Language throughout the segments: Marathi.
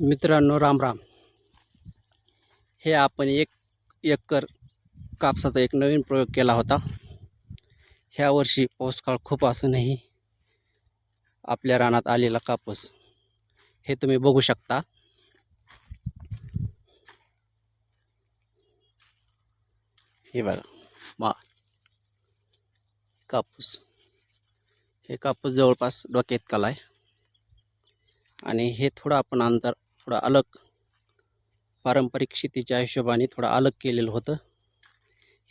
मित्रांनो राम राम. हे आपण एक एकर कापसाचा एक नवीन प्रयोग केला होता. ह्या वर्षी पाऊसकाळ खूप असूनही आपल्या रानात आलेला कापूस हे तुम्ही बघू शकता. हे बघा मा कापूस. हे कापूस जवळपास डोक्यात कला आहे आणि हे थोडं आपण अंतर थोडं अलग पारंपरिक शेतीच्या हिशोबाने थोडं अलग केलेलं होतं.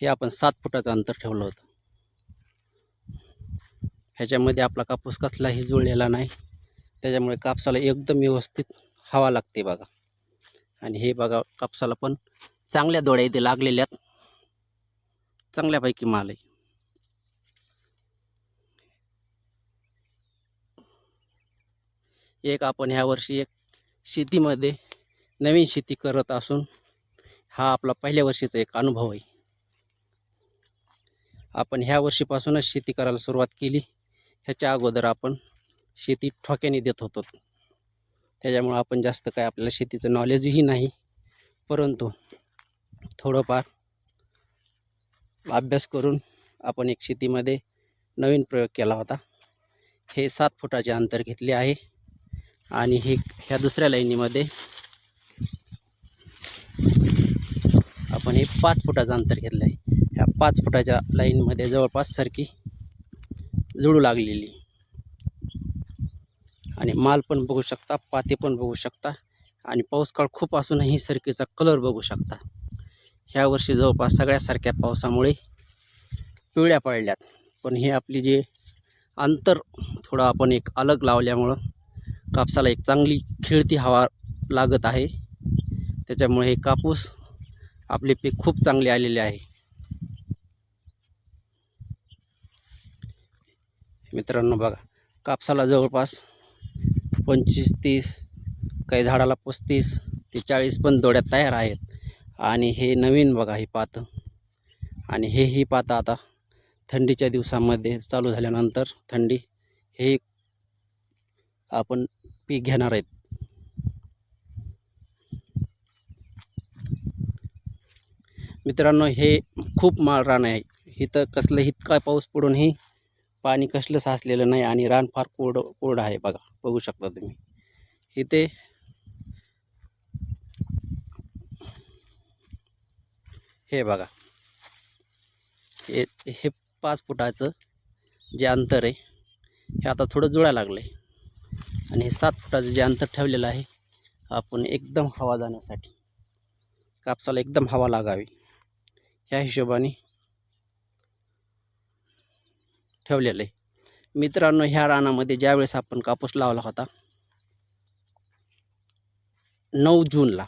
हे आपण सात फुटाचं अंतर ठेवलं होतं. ह्याच्यामध्ये आपला कापूस कसलाही जुळलेला नाही. त्याच्यामुळे कापसाला एकदम व्यवस्थित हवा लागते बघा. आणि हे बघा कापसाला पण चांगल्या दोड्या इथे लागलेल्यात चांगल्यापैकी माल आहे. एक आपण ह्या वर्षी एक शेतीमध्ये नवीन शेती करत असून हा आपला पहिल्या वर्षीचा एक अनुभव आहे. आपण ह्या वर्षीपासूनच शेती करायला सुरुवात केली. ह्याच्या अगोदर आपण शेती ठोक्याने देत होतो. त्याच्यामुळं आपण जास्त काय आपल्याला शेतीचं नॉलेजही नाही. परंतु थोडंफार अभ्यास करून आपण एक शेतीमध्ये नवीन प्रयोग केला होता. हे सात फुटाचे अंतर घेतले आहे. आणि हे ह्या दुसऱ्या लाईनीमध्ये आपण हे पाच फुटाचं अंतर घेतलं आहे. ह्या पाच फुटाच्या लाईनमध्ये जवळपास सारखी जुळू लागलेली. आणि माल पण बघू शकता पाते पण बघू शकता आणि पाऊसकाळ खूप असूनही सरकीचा कलर बघू शकता. ह्या वर्षी जवळपास सगळ्यासारख्या पावसामुळे पिवळ्या पडल्यात. पण हे आपली जे अंतर थोडं आपण एक अलग लावल्यामुळं कापसाला एक चांगली खेळती हवा लागत आहे. त्याच्यामुळे हे कापूस आपले पीक खूप चांगले आलेले आहे. मित्रांनो बघा कापसाला जवळपास पंचवीस तीस काही झाडाला पस्तीस ते चाळीस पण दोड्या तयार आहेत. आणि हे नवीन बघा हे पातं. आणि हे ही पातं आता थंडीच्या दिवसामध्ये चालू झाल्यानंतर थंडी हे आपण पीक घेणार आहेत. मित्रांनो हे खूप माळ रान आहे. इथं कसलं इतका पाऊस पडूनही पाणी कसलं साचलेलं नाही आणि रान फार कोरड कोरडं आहे बघा. बघू शकता तुम्ही. इथे हे बघा. हे हे पाच फुटाचं जे अंतर आहे हे आता थोडं जुळायला लागलं आहे आणि हे सात फुटाचं जे अंतर ठेवलेलं आहे आपण एकदम हवा जाण्यासाठी कापसाला एकदम हवा लागावी ह्या हिशोबाने ठेवलेलं आहे. मित्रांनो ह्या रानामध्ये ज्यावेळेस आपण कापूस लावला होता नऊ जूनला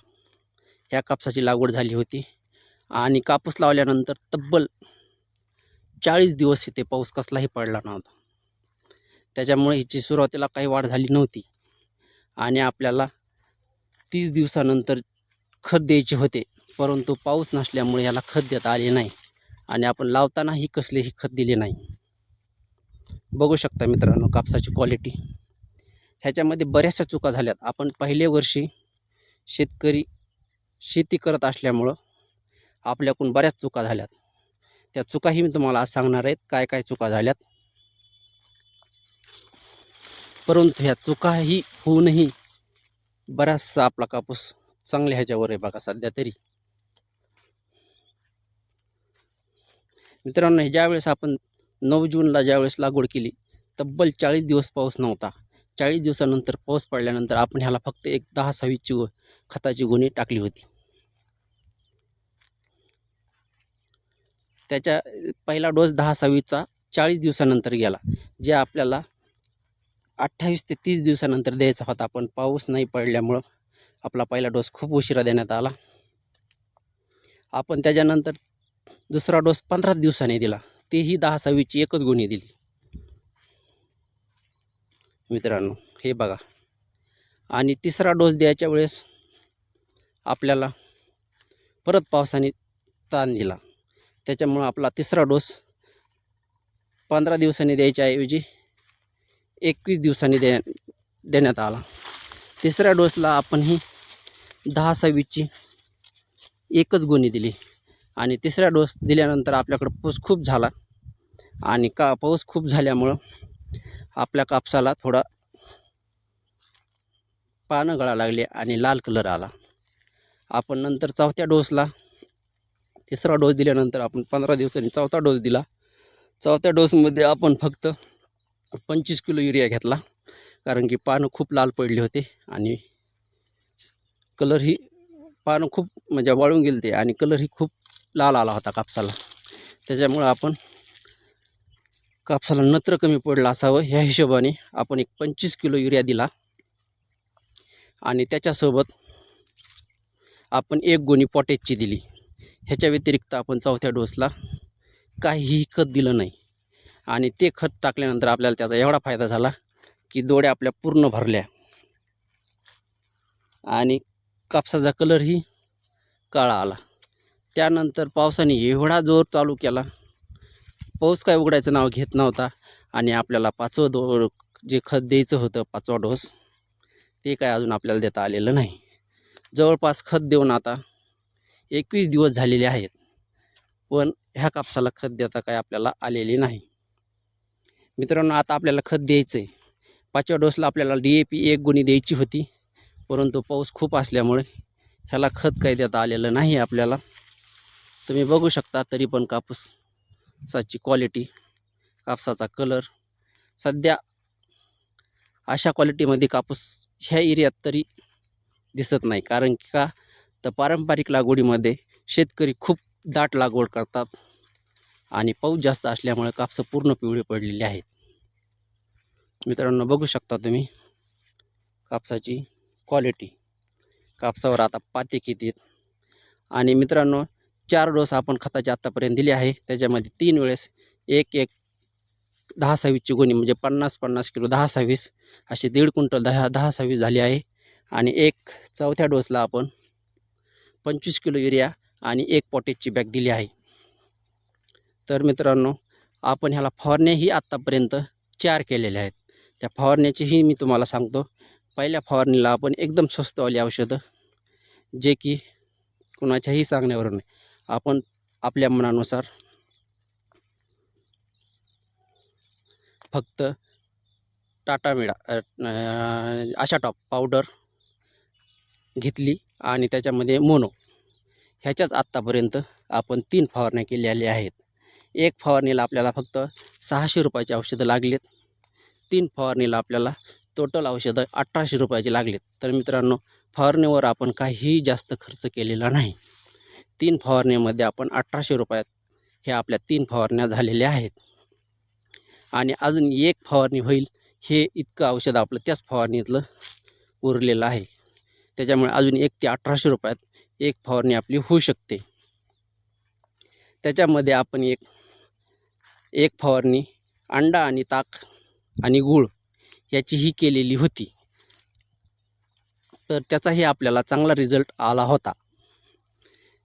ह्या कापसाची लागवड झाली होती. आणि कापूस लावल्यानंतर तब्बल चाळीस दिवस इथे पाऊस कसलाही पडला नव्हता. त्याच्यामुळे हिची सुरुवातीला काही वाढ झाली नव्हती. आणि आपल्याला तीस दिवसानंतर खत द्यायचे होते. परंतु पाऊस नसल्यामुळे याला खत देता आले नाही. आणि आपण लावतानाही कसलेही खत दिले नाही. बघू शकता मित्रांनो कापसाची क्वालिटी ह्याच्यामध्ये बऱ्याचशा चुका झाल्यात. आपण पहिले वर्षी शेतकरी शेती करत असल्यामुळं आपल्याकडून बऱ्याच चुका झाल्यात. त्या चुकाही मी तुम्हाला आज सांगणार आहेत. काय काय चुका झाल्यात. परंतु ह्या चुकाही होऊनही बराचसा आपला कापूस चांगल्या ह्याच्यावर आहे बघा सध्या तरी. मित्रांनो हे ज्यावेळेस आपण नऊ जूनला ज्यावेळेस लागवड केली तब्बल चाळीस दिवस पाऊस नव्हता. चाळीस दिवसानंतर पाऊस पडल्यानंतर आपण ह्याला फक्त एक दहा सहावीची खताची गुणी टाकली होती. त्याच्या पहिला डोस दहा सहावीचा चाळीस दिवसानंतर गेला जे आपल्याला अठ्ठावीस ते तीस दिवसानंतर द्यायचा होता. पण पाऊस नाही पडल्यामुळं आपला पहिला डोस खूप उशिरा देण्यात आला. आपण त्याच्यानंतर दुसरा डोस पंधरा दिवसांनी दिला. तेही दहा सहावीची एकच गुणी दिली. मित्रांनो हे बघा. आणि तिसरा डोस द्यायच्या वेळेस आपल्याला परत पावसाने ताण दिला. त्याच्यामुळं आपला तिसरा डोस पंधरा दिवसांनी द्यायच्या ऐवजी एकवीस दिवसांनी दे देण्यात आला. तिसऱ्या डोसला आपण ही दहा सव्वीसची एकच गोणी दिली. आणि तिसऱ्या डोस दिल्यानंतर आपल्याकडं पाऊस खूप झाला. आणि का पाऊस खूप झाल्यामुळं आपल्या कापसाला थोडा पानं गळा लागले आणि लाल कलर आला. आपण नंतर चौथ्या डोसला तिसरा डोस दिल्यानंतर आपण पंधरा दिवसांनी चौथा डोस दिला. चौथ्या डोसमध्ये आपण फक्त पंचवीस किलो युरिया घेतला. कारण की पानं खूप लाल पडले होते आणि कलर ही पानं खूप म्हणजे वाळून गेले ते आणि कलर ही खूप लाल आला होता कापसाला. त्याच्यामुळं आपण कापसाला नत्र कमी पडलं असावं. ह्या हिशोबाने आपण एक पंचवीस किलो युरिया दिला. आणि त्याच्यासोबत आपण एक गोणी पॉटेजची दिली. ह्याच्या व्यतिरिक्त आपण चौथ्या डोसला काहीही खत दिलं नाही. आणि ते खत टाकल्यानंतर आपल्याला त्याचा एवढा फायदा झाला की दोड्या आपल्या पूर्ण भरल्या. आणि कापसाचा कलरही काळा आला. त्यानंतर पावसाने एवढा जोर चालू केला. पाऊस काय उघडायचं नाव घेत नव्हता आणि आपल्याला पाचवं दो जे खत द्यायचं होतं पाचवा डोस ते काय अजून आपल्याला देता आलेलं नाही. जवळपास खत देऊन आता एकवीस दिवस झालेले आहेत. पण ह्या कापसाला खत देता काय आपल्याला आलेले नाही. मित्रांनो आता आपल्याला खत द्यायचं आहे पाचव्या डोसला आपल्याला डी ए पी एक गुणी द्यायची होती. परंतु पाऊस खूप असल्यामुळे ह्याला खत काही देता आलेलं नाही आपल्याला. तुम्ही बघू शकता तरी पण कापूसाची क्वालिटी कापसाचा कलर सध्या अशा क्वालिटीमध्ये कापूस ह्या एरियात तरी दिसत नाही. कारण का? तर पारंपरिक लागवडीमध्ये शेतकरी खूप दाट लागवड करतात. आणि पाऊस जास्त असल्यामुळे कापसं पूर्ण पिवळी पडलेली आहेत. मित्रांनो बघू शकता तुम्ही कापसाची क्वालिटी कापसावर आता पाते किती आहेत. आणि मित्रांनो चार डोस आपण खताचे आत्तापर्यंत दिले आहे. त्याच्यामध्ये तीन वेळेस एक एक दहा सव्वीसची गोणी म्हणजे पन्नास पन्नास किलो दहा सव्वीस असे दीड क्विंटल दहा दहा सव्वीस झाली आहे. आणि एक चौथ्या डोसला आपण पंचवीस किलो युरिया आणि एक पॉटेजची बॅग दिली आहे. तर मित्रांनो आपण ह्याला फवारण्याही आत्तापर्यंत चार केलेल्या आहेत. त्या फवारण्याचीही मी तुम्हाला सांगतो. पहिल्या फवारणीला आपण एकदम स्वस्तवाली औषधं जे की कुणाच्याही सांगण्यावरून नाही. आपण आपल्या मनानुसार फक्त टाटा मिळा अशा टॉप पावडर घेतली आणि त्याच्यामध्ये मोनो. ह्याच्याच आत्तापर्यंत आपण तीन फवारण्या केलेल्या आहेत. एक फवारणीला आपल्याला फक्त सहाशे रुपयाची औषधं लागलीत. तीन फवारणीला आपल्याला टोटल औषधं अठराशे रुपयाची लागलीत. तर मित्रांनो फवारणीवर आपण काहीही जास्त खर्च केलेला नाही. तीन फवारणीमध्ये आपण अठराशे रुपयात हे आपल्या तीन फवारण्या झालेल्या आहेत. आणि अजून एक फवारणी होईल हे इतकं औषध आपलं त्याच फवारणीतलं उरलेलं आहे. त्याच्यामुळे अजून एक ते अठराशे रुपयात एक फवारणी आपली होऊ शकते. त्याच्यामध्ये आपण एक एक फवारणी अंडा आणि ताक आणि गूळ याचीही केलेली होती. तर त्याचाही आपल्याला चांगला रिझल्ट आला होता.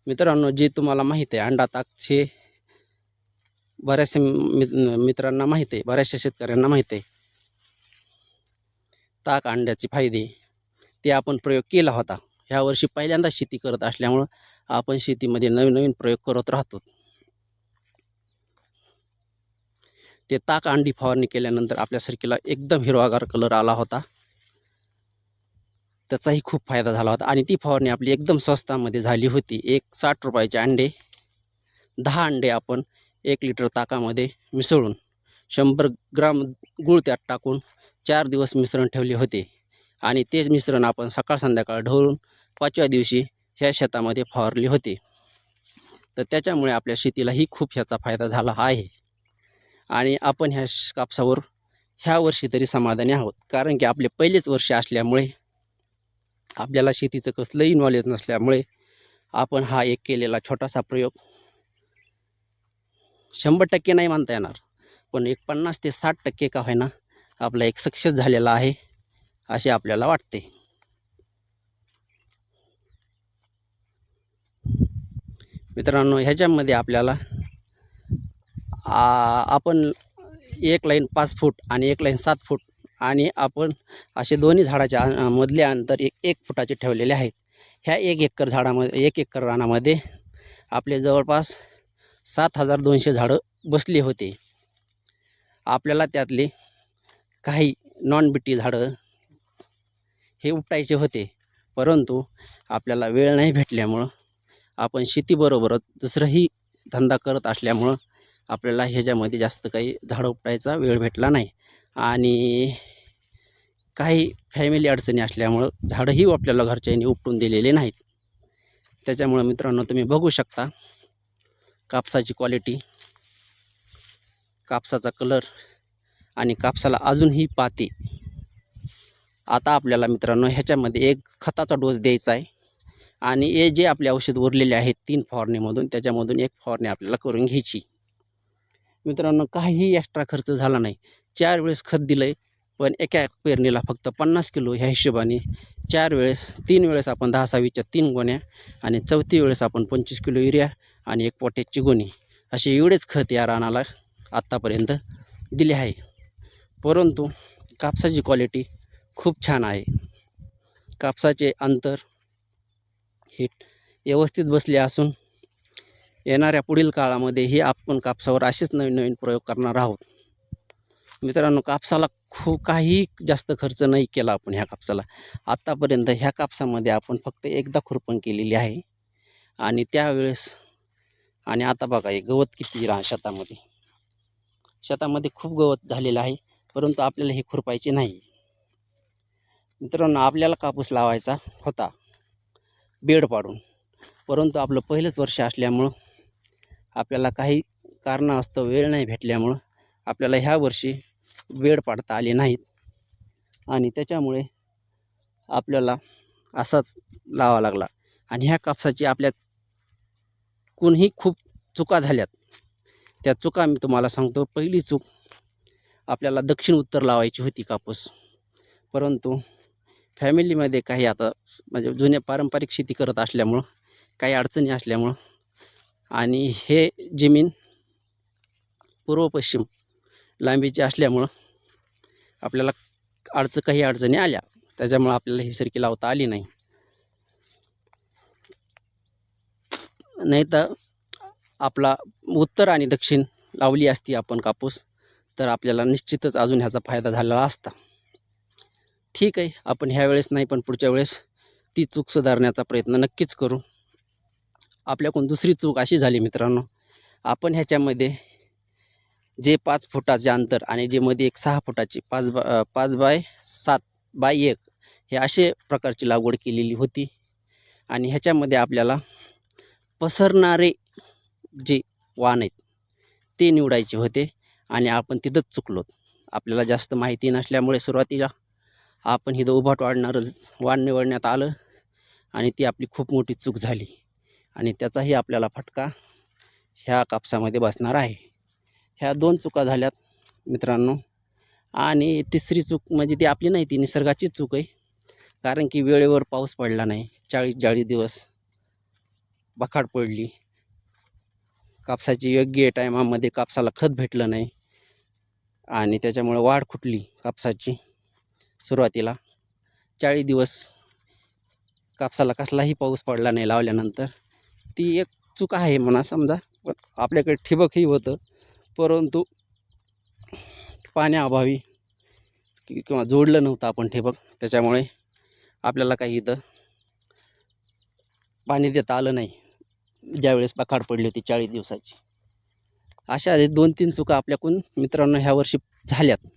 मित्रांनो जे तुम्हाला माहीत आहे अंडा ताकचे बऱ्याचशा मित्रांना माहीत आहे बऱ्याचशा शेतकऱ्यांना माहीत आहे. ताक अंड्याचे फायदे ते आपण प्रयोग केला होता. ह्या वर्षी पहिल्यांदा शेती करत असल्यामुळं आपण शेतीमध्ये नवीन नवीन प्रयोग करत राहतो. ते ताक अंडी फवारणी केल्यानंतर आपल्या सरकीला एकदम हिरवागार कलर आला होता. त्याचाही खूप फायदा झाला होता. आणि ती फवारणी आपली एकदम स्वस्तामध्ये झाली होती. एक साठ रुपयाचे अंडे दहा अंडे आपण एक लिटर ताकामध्ये मिसळून शंभर ग्राम गूळ त्यात टाकून चार दिवस मिश्रण ठेवले होते. आणि तेच मिश्रण आपण सकाळ संध्याकाळ ढवळून पाचव्या दिवशी ह्या शेतामध्ये फवारले होते. तर त्याच्यामुळे आपल्या शेतीलाही खूप ह्याचा फायदा झाला आहे. आणि आपण ह्या श- कापसावर ह्या वर्षी तरी समाधानी आहोत. कारण की आपले पहिलेच वर्ष असल्यामुळे आपल्याला शेतीचं कसलंही नॉलेज नसल्यामुळे आपण हा एक केलेला छोटासा प्रयोग शंभर टक्के नाही मानता येणार. पण एक पन्नास ते साठ टक्के का होईना आपला एक सक्सेस झालेला आहे असे आपल्याला वाटते. मित्रांनो ह्याच्यामध्ये आपल्याला आपण एक लाईन पाच फूट आणि एक लाईन सात फूट आणि आपण असे दोन्ही झाडाच्या मधले अंतर एक एक फुटाचे ठेवलेले आहेत. ह्या एक एकर झाडामध्ये एक एकर रानामध्ये आपले जवळपास सात हजार दोनशे झाडं बसली होते. आपल्याला त्यातले काही नॉन बिटी झाडं हे उपटायचे होते. परंतु आपल्याला वेळ नाही भेटल्यामुळं आपण शेतीबरोबरच दुसरंही धंदा करत असल्यामुळं आपल्याला ह्याच्यामध्ये जास्त काही झाडं उपटायचा वेळ भेटला नाही. आणि काही फॅमिली अडचणी असल्यामुळं झाडंही आपल्याला घरच्यांनी उपटून दिलेले नाहीत. त्याच्यामुळं मित्रांनो तुम्ही बघू शकता कापसाची क्वालिटी कापसाचा कलर आणि कापसाला अजूनही पाते. आता आपल्याला मित्रांनो ह्याच्यामध्ये एक खताचा डोस द्यायचा आहे. आणि हे जे आपले औषध उरलेले आहेत तीन फवारणीमधून त्याच्यामधून एक फवारणी आपल्याला करून घ्यायची. मित्रांनो काहीही एक्स्ट्रा खर्च झाला नाही. चार वेळेस खत दिलं आहे पण एका पेरणीला फक्त पन्नास किलो ह्या हिशोबाने चार वेळेस तीन वेळेस आपण दहा सहावीच्या तीन गोण्या आणि चौथी वेळेस आपण पंचवीस किलो युरिया आणि एक पोटॅशची गोणी असे एवढेच खत या रानाला आत्तापर्यंत दिले आहे. परंतु कापसाची क्वालिटी खूप छान आहे. कापसाचे अंतर हे व्यवस्थित बसले असून येणाऱ्या पुढील काळामध्येही आपण कापसावर असेच नवीन नवीन प्रयोग करणार आहोत. मित्रांनो कापसाला खूप काही जास्त खर्च नाही केला आपण ह्या कापसाला. आत्तापर्यंत ह्या कापसामध्ये आपण फक्त एकदा खुरपण केलेली आहे. आणि त्यावेळेस आणि आता बघा हे गवत किती राहा शेतामध्ये. शेतामध्ये खूप गवत झालेलं आहे परंतु आपल्याला हे खुरपायचे नाही. मित्रांनो आपल्याला कापूस लावायचा होता. बेड पाडून. परंतु आपलं पहिलंच वर्ष असल्यामुळं आपल्याला काही कारणास्तव वेळ नाही भेटल्यामुळं आपल्याला ह्या वर्षी वेळ पाडता आले नाहीत. आणि त्याच्यामुळे आपल्याला असाच लावा लागला. आणि ह्या कापसाची आपल्या कोणीही खूप चुका झाल्यात. त्या चुका मी तुम्हाला सांगतो. पहिली चूक आपल्याला दक्षिण उत्तर लावायची होती कापूस. परंतु फॅमिलीमध्ये काही आता म्हणजे जुन्या पारंपरिक शेती करत असल्यामुळं काही अडचणी असल्यामुळं आणि हे जमीन पूर्व पश्चिम लांबीची असल्यामुळं आपल्याला अडचण काही अडचणी आल्या. त्याच्यामुळं आपल्याला ही सरकी लावता आली नाही. नाही तर आपला उत्तर आणि दक्षिण लावली असती आपण कापूस तर आपल्याला निश्चितच अजून ह्याचा फायदा झालेला असता. ठीक आहे आपण ह्या वेळेस नाही पण पुढच्या वेळेस ती चूक सुधारण्याचा प्रयत्न नक्कीच करू. आपल्याकडून दुसरी चूक अशी झाली मित्रांनो. आपण ह्याच्यामध्ये जे पाच फुटाचे अंतर आणि जे मध्ये एक सहा फुटाची पाच बा पाच बाय सात बाय एक हे असे प्रकारची लागवड केलेली होती. आणि ह्याच्यामध्ये आपल्याला पसरणारे जे वाण आहेत ते निवडायचे होते आणि आपण तिथंच चुकलो. आपल्याला जास्त माहिती नसल्यामुळे सुरुवातीला आपण इथं उभाट वाढणारं वाण निवडण्यात आलं आणि ती आपली खूप मोठी चूक झाली. आणि त्याचाही आपल्याला फटका ह्या कापसामध्ये बसणार आहे. ह्या दोन चुका झाल्यात मित्रांनो. आणि तिसरी चूक म्हणजे ती आपली नाही ती निसर्गाचीच चूक आहे. कारण की वेळेवर पाऊस पडला नाही. चाळीस चाळीस दिवस बखाड पडली. कापसाची योग्य टायमामध्ये कापसाला खत भेटलं नाही. आणि त्याच्यामुळे वाढ खुटली कापसाची सुरुवातीला. चाळीस दिवस कापसाला कसलाही पाऊस पडला नाही लावल्यानंतर. ती एक चूक आहे म्हणा समजा. पण आपल्याकडे ठिबकही होतं. परंतु पाण्याअभावी किंवा जोडलं नव्हतं आपण ठिबक. त्याच्यामुळे आपल्याला काही इथं पाणी देता आलं नाही. ज्यावेळेस पखाड पडली होती चाळीस दिवसाची. अशा दोन तीन चुका आपल्याकडून मित्रांनो ह्या वर्षी झाल्यात.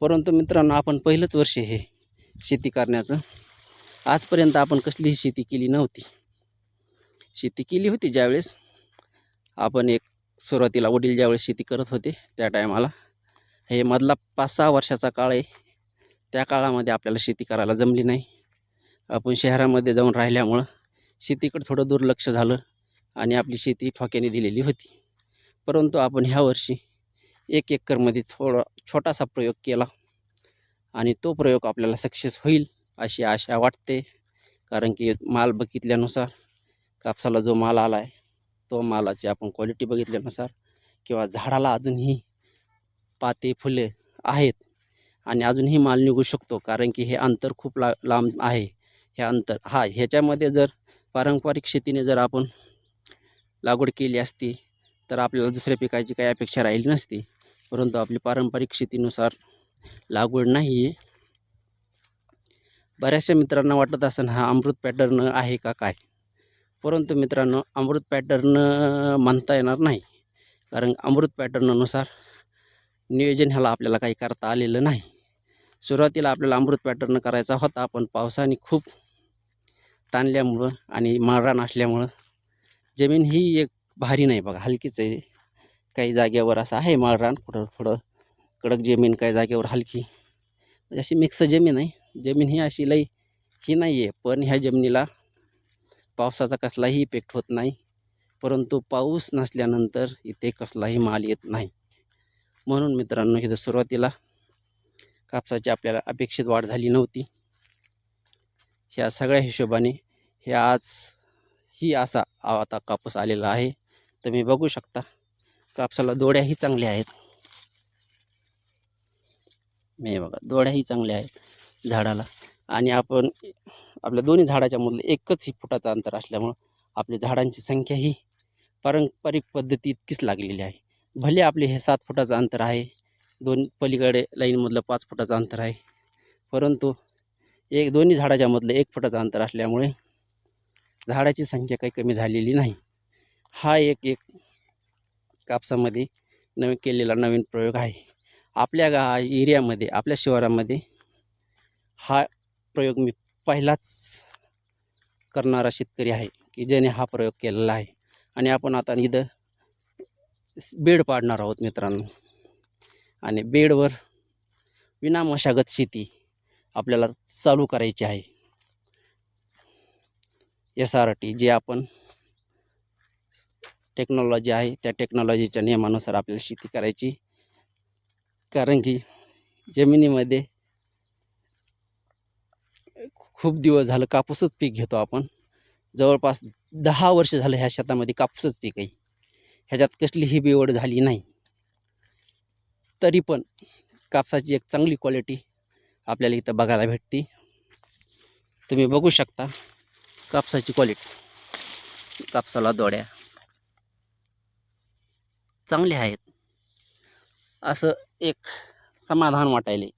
परंतु मित्रांनो आपण पहिलंच वर्ष हे शेती करण्याचं. आजपर्यंत आपण कसलीही शेती केली नव्हती. शेती केली होती ज्यावेळेस. आपण एक सुरुवातीला वडील ज्यावेळेस शेती करत होते त्या टायमाला. हे मधला पाच सहा वर्षाचा काळ आहे. त्या काळामध्ये आपल्याला शेती करायला जमली नाही. आपण शहरामध्ये जाऊन राहिल्यामुळं शेतीकडे थोडं दुर्लक्ष झालं आणि आपली शेती ठोक्याने दिलेली होती. परंतु आपण ह्या वर्षी एक एकरमध्ये थोडा छोटासा प्रयोग केला आणि तो प्रयोग आपल्याला सक्सेस होईल अशी आशा वाटते. कारण की माल बघितल्यानुसार कापसाला जो माल आला आहे तो मालाची आपण क्वालिटी बघितल्यानुसार किंवा झाडाला अजूनही पाते फुले आहेत आणि अजूनही माल निघू शकतो कारण की हे अंतर खूप ला लांब आहे. हे अंतर हा ह्याच्यामध्ये जर पारंपरिक शेतीने जर आपण लागवड केली असती तर आपल्याला दुसऱ्या पिकाची काही अपेक्षा राहिली नसती. परंतु आपली पारंपरिक शेतीनुसार लागवड नाही आहे बऱ्याचशा मित्रांना वाटत असेल हा अमृत पॅटर्न आहे का काय? परंतु मित्रांनो अमृत पॅटर्न म्हणता येणार नाही. कारण अमृत पॅटर्ननुसार नियोजन ह्याला आपल्याला काही करता आलेलं नाही. सुरुवातीला आपल्याला अमृत पॅटर्न करायचा होता पण पावसाने खूप ताणल्यामुळं आणि माळरान असल्यामुळं जमीन ही एक भारी नाही बघा हलकीच आहे. काही जागेवर असं आहे माळरान कुठं थोडं कडक जमीन काही जागेवर हलकी. म्हणजे अशी मिक्स जमीन आहे. जमीन ही अशी लई ही नाही आहे पण ह्या जमिनीला पावसाचा कसलाही इफेक्ट होत नाही. परंतु पाऊस नसल्यानंतर इथे कसलाही माल येत नाही. म्हणून मित्रांनो इथं सुरुवातीला कापसाची आपल्याला अपेक्षित वाढ झाली नव्हती. ह्या सगळ्या हिशोबाने हे आज ही असा आता कापूस आलेला आहे. तुम्ही बघू शकता कापसाला दोड्याही चांगल्या आहेत. मी बघा दोड्याही चांगल्या आहेत झाडाला. आणि आपण आपल्या दोन्ही झाडाच्या मधलं एकच ही फुटाचं अंतर असल्यामुळं आपल्या झाडांची संख्या ही पारंपरिक पद्धती इतकीच लागलेली आहे. भले आपले हे सात फुटाचं अंतर आहे दोन पलीकडे लाईनमधलं पाच फुटाचं अंतर आहे परंतु एक दोन्ही झाडाच्या मधलं एक फुटाचं अंतर असल्यामुळे झाडाची संख्या काही कमी झालेली नाही. हा एक एक कापसामध्ये नवीन केलेला नवीन प्रयोग आहे. आपल्या गा एरियामध्ये आपल्या शिवारामध्ये हा प्रयोग मी पहिलाच करणारा शेतकरी आहे की ज्याने हा प्रयोग केलेला आहे. आणि आपण आता इथं बेड पाडणार आहोत मित्रांनो. आणि बेडवर विना मशागत शेती आपल्याला चालू करायची आहे. एस आर टी जे आपण टेक्नॉलॉजी आहे त्या टेक्नॉलॉजीच्या नियमानुसार आपल्याला शेती करायची. कारण की जमिनीमध्ये खूप दिवस झालं कापूसच पीक घेतो आपण. जवळपास दहा वर्ष झालं ह्या शेतामध्ये कापूसच पीक आहे. ह्याच्यात कसलीही बिवड झाली नाही. तरी पण कापसाची एक चांगली क्वालिटी आपल्याला इथं बघायला भेटते. तुम्ही बघू शकता कापसाची क्वालिटी कापसाला दोड्या चांगले आहेत. असं एक समाधान वाटायले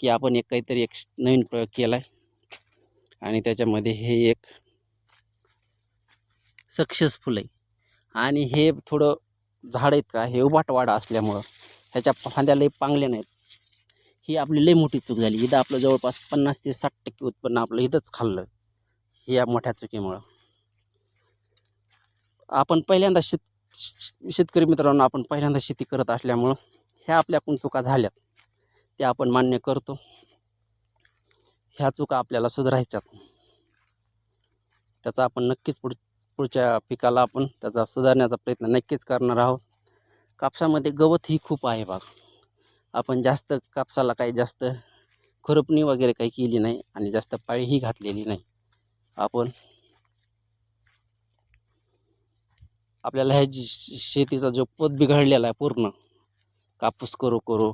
की आपण एक काहीतरी एक नवीन प्रयोग केला आहे आणि त्याच्यामध्ये हे एक सक्सेसफुल आहे. आणि हे थोडं झाड आहेत का हे उभाटवाडा असल्यामुळं ह्याच्या फांद्या लई पांगल्या नाहीत. ही आपली लई मोठी चूक झाली. इथं आपलं जवळपास पन्नास ते साठ टक्के उत्पन्न आपलं इथंच खाल्लं या मोठ्या चुकीमुळं. आपण पहिल्यांदा शेत शेतकरी मित्रांनो आपण पहिल्यांदा शेती करत असल्यामुळं ह्या आपल्याकडून चुका झाल्यात. त्या आपण मान्य करतो. ह्या चुका आपल्याला सुधारायच्यात. त्याचा आपण नक्कीच पुढ पुढच्या पिकाला आपण त्याचा सुधारण्याचा प्रयत्न नक्कीच करणार आहोत. कापसामध्ये गवतही खूप आहे बाग आपण जास्त कापसाला काही जास्त खुरपणी वगैरे काही केली नाही आणि जास्त पाळीही घातलेली नाही. आपण आपल्याला ह्या जी श- शेतीचा जो पोत बिघडलेला आहे पूर्ण कापूस करू करू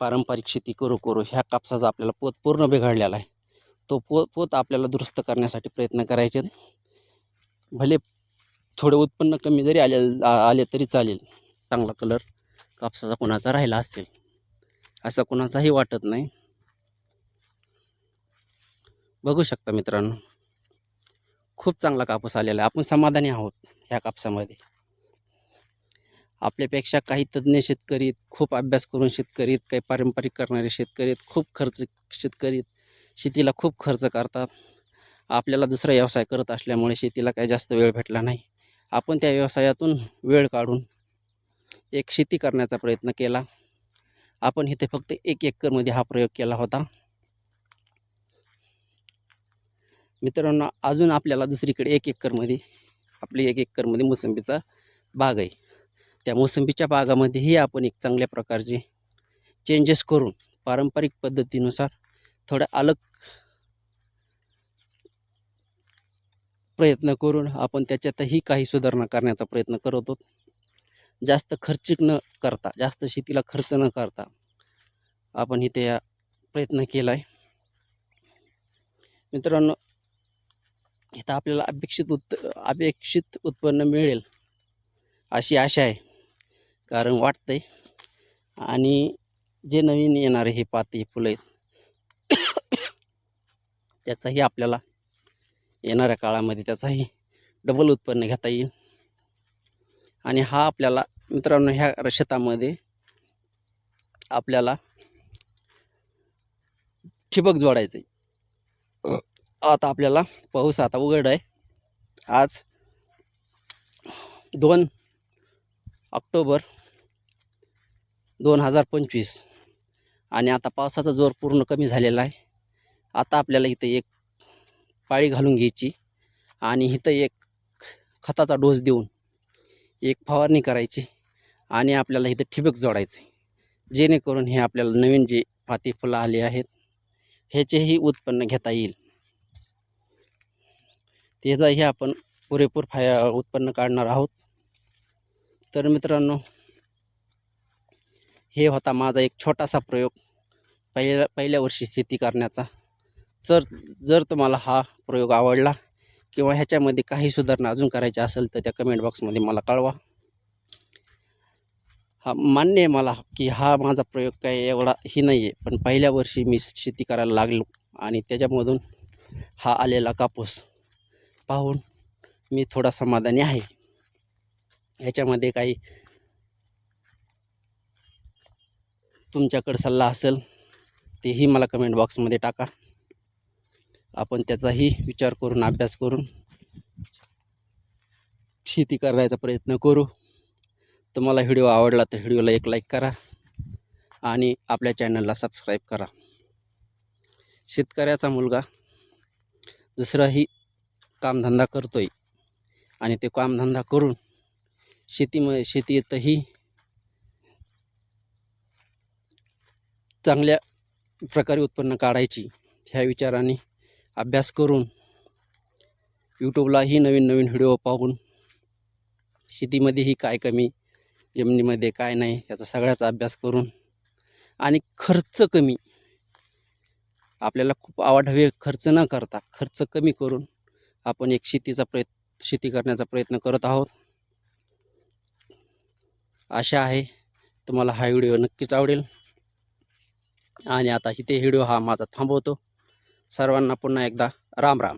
पारंपरिक शेती करू करू ह्या कापसाचा आपल्याला पोत पूर्ण बिघडलेला आहे. तो पो पोत आपल्याला दुरुस्त करण्यासाठी प्रयत्न करायचे. भले थोडे उत्पन्न कमी जरी आले आले तरी चालेल. चांगला कलर कापसाचा कोणाचा राहिला असेल. असं कोणाचाही वाटत नाही. बघू शकता मित्रांनो. खूप चांगला कापूस आलेला आहे. आपण समाधानी आहोत ह्या कापसामध्ये. आपल्यापेक्षा काही तज्ज्ञ शेतकरी आहेत, खूप अभ्यास करून शेतकरी आहेत, काही पारंपरिक करणारे शेतकरी आहेत, खूप खर्च शेतकरी शेतीला खूप खर्च करतात. आपल्याला दुसरा व्यवसाय करत असल्यामुळे शेतीला काही जास्त वेळ भेटला नाही. आपण त्या व्यवसायातून वेळ काढून एक शेती करण्याचा प्रयत्न केला. आपण इथे फक्त एक एकरमध्ये हा प्रयोग केला होता. मित्रांनो अजून आपल्याला दुसरीकडे एक एकरमध्ये आपली एक एकरमध्ये मोसंबीचा बाग आहे. त्या मोसंबीच्या बागामध्येही आपण एक चांगल्या प्रकारचे चेंजेस करून पारंपरिक पद्धतीनुसार थोडं अलग प्रयत्न करून आपण त्याच्यातही काही सुधारणा करण्याचा प्रयत्न करत आहोत. जास्त खर्चिक न करता जास्त शेतीला खर्च न करता आपण इथे या प्रयत्न केला आहे मित्रांनो इथं आपल्याला अपेक्षित उत् अपेक्षित उत्पन्न मिळेल अशी आशा आहे. कारण आहे आणि जे नवीन येणारे हे पाते फुलं आहेत. त्याचाही आपल्याला येणाऱ्या काळामध्ये त्याचाही डबल उत्पन्न घेता येईल. आणि हा आपल्याला मित्रांनो ह्या शेतामध्ये आपल्याला ठिबक जोडायचं आहे आता आपल्याला पाऊस आता उघड आहे. आज दोन ऑक्टोबर दोन हजार पंचवीस. आणि आता पावसाचा जोर पूर्ण कमी झालेला आहे. आता आपल्याला इथं एक पाळी घालून घ्यायची आणि इथं एक खताचा डोस देऊन एक फवारणी करायची आणि आपल्याला इथं ठिबक जोडायचे. जेणेकरून हे आपल्याला नवीन जे पाती फुलं आली आहेत ह्याचेही उत्पन्न घेता येईल. त्याचाही आपण पुरेपूर फाय उत्पन्न काढणार आहोत. तर मित्रांनो हे होता माझा एक छोटासा प्रयोग पहिल्या पहिल्या वर्षी शेती करण्याचा. जर जर तुम्हाला हा प्रयोग आवडला किंवा ह्याच्यामध्ये काही सुधारणा अजून करायची असेल तर त्या कमेंट बॉक्समध्ये मला कळवा. हा मान्य आहे मला की हा माझा प्रयोग काही एवढा ही नाही आहे पण पहिल्या वर्षी मी शेती करायला लागलो आणि त्याच्यामधून हा आलेला कापूस पाहून मी थोडा समाधानी आहे. ह्याच्यामध्ये काही तुमच्याकडं सल्ला असेल तेही मला कमेंट बॉक्समध्ये टाका. आपण त्याचाही विचार करून अभ्यास करून शेती करायचा प्रयत्न करू. तुम्हाला व्हिडिओ आवडला तर व्हिडिओला एक लाईक करा आणि आपल्या चॅनलला सबस्क्राईब करा. शेतकऱ्याचा मुलगा दुसराही कामधंदा करतोय आणि ते कामधंदा करून शेतीमध्ये शेतीतही चांगल्या प्रकारे उत्पन्न काढायची ह्या विचाराने अभ्यास करून यूट्यूबलाही नवीन नवीन व्हिडिओ पाहून शेतीमध्येही काय कमी जमिनीमध्ये काय नाही याचा सगळ्याचा अभ्यास करून आणि खर्च कमी. आपल्याला खूप आवाढव्य खर्च न करता खर्च कमी करून आपण एक शेतीचा प्रयत्न शेती करण्याचा प्रयत्न करत आहोत. आशा आहे तुम्हाला हा व्हिडिओ नक्कीच आवडेल. आणि आता इथे व्हिडिओ हा माझा थांबवतो. सर्वांना पुन्हा एकदा राम राम.